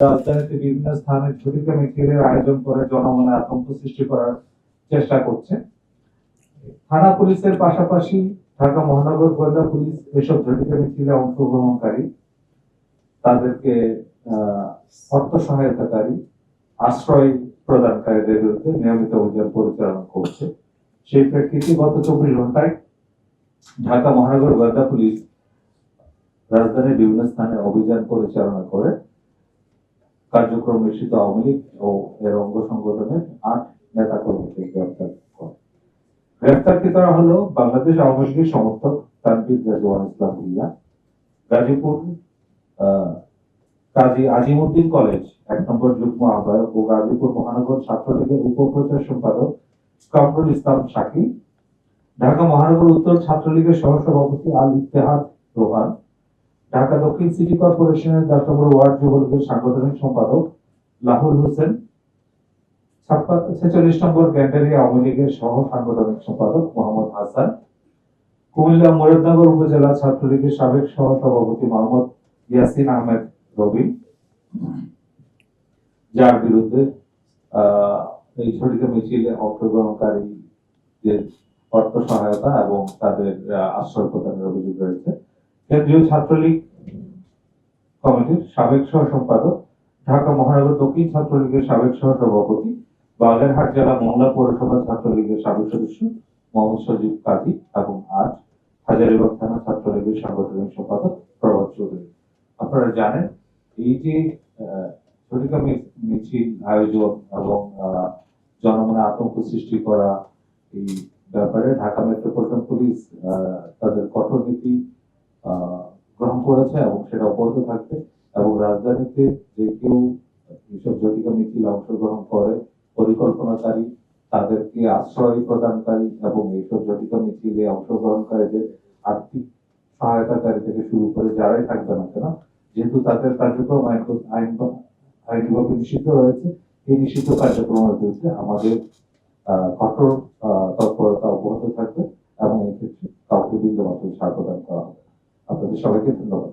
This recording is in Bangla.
রাজধানীতে বিভিন্ন স্থানে ঝটিকা মিছিলের আয়োজন করে জনমনে আতঙ্ক সৃষ্টি করার চেষ্টা করছে। থানা পুলিশের পাশাপাশি ঢাকা মহানগর গোয়েন্দা পুলিশ এসব ঝটিকা মিছিলে অংশগ্রহণকারী, তাদেরকে অর্থ সহায়তাকারী, আশ্রয় প্রদানকারীদের বিরুদ্ধে নিয়মিত অভিযান পরিচালনা করছে। সেই প্রেক্ষিতে গত চব্বিশ ঘন্টায় ঢাকা মহানগর গোয়েন্দা পুলিশ রাজধানীর বিভিন্ন স্থানে অভিযান পরিচালনা করে কার্যক্রম নিশ্চিত আওয়ামী লীগ ও এর অঙ্গ সংগঠনের আট নেতা কর্মীকে গ্রেফতার করে। গ্রেফতারকৃতরা হলো বাংলাদেশ আওয়ামী লীগের সমর্থক তানবির রাজওয়ান ইসলাম ভুইয়া গাজীপুর কাজী আজিমুদ্দিন কলেজ, এক নম্বর যুগ্ম আহ্বায়ক ও গাজীপুর মহানগর ছাত্রলীগের উপপ্রচার সম্পাদক কামরুল ইসলাম শাকি ঢাকা মহানগর উত্তর ছাত্রলীগের সহসভাপতি আল ইত্তেহাদ রোহান ঢাকা দক্ষিণ সিটি কর্পোরেশনের দশ ওয়ার্ড যুবলীগের সাংগঠনিক সম্পাদক লাহুল হোসেন ছেচল্লিশ নম্বর গ্যান্ডারি আওয়ামী লীগের সহ সাংগঠনিক সম্পাদক মোহাম্মদ হাসান, কুমিল্লা মুরাদনগর উপজেলা ছাত্রলীগের সাবেক সহ সভাপতি মোহাম্মদ ইয়াসিন আহমেদ রবি, যার বিরুদ্ধে এই ছড়িত মিছিলে অংশগ্রহণকারীদের অর্থ সহায়তা এবং তাদের আশ্রয় প্রদানের অভিযোগ রয়েছে। কেন্দ্রীয় ছাত্রলীগ কমিটির সাবেক সহ সম্পাদক ঢাকা মহানগর দক্ষিণ ছাত্রলীগের সাবেক সহ সভাপতি বাগেরহাট জেলা মহল্লা পৌরসভা ছাত্রলীগের সাবেক সদস্য মোহাম্মদ সজীব কাজী এবং আট হাজারিবাগ থানা ছাত্রলীগের সাংগঠনিক সম্পাদক প্রভাত চৌধুরী। আপনারা জানেন, এই যে ঝটিকা মিছিল, আয়োজন এবং জনমনে আতঙ্ক সৃষ্টি করা, এই ব্যাপারে ঢাকা মেট্রোপলিটন পুলিশ তাদের কঠোর নীতি গ্রহণ করেছে এবং সেটা অব্যাহত থাকবে এবং রাজধানীতে যে কেউ এইসব জটিকা মিছিল অংশগ্রহণ করে, পরিকল্পনাকারী তাদেরকে আশ্রয় প্রদানকারী এবং এইসব জটিকা মিছিলে অংশগ্রহণকারীদের আর্থিক সহায়তাকারী থেকে শুরু করে যারাই থাকবে না কেন, যেহেতু তাদের কার্যক্রম আইন- আইন আইনিভাবে নিষিদ্ধ রয়েছে, এই নিষিদ্ধ কার্যক্রমের বিরুদ্ধে আমাদের কঠোর তৎপরতা অব্যাহত থাকবে এবং এক্ষেত্রে কাউকে বিন্দুমাত্র ছাড় প্রদান করা হবে Deixa eu ver aqui. Não.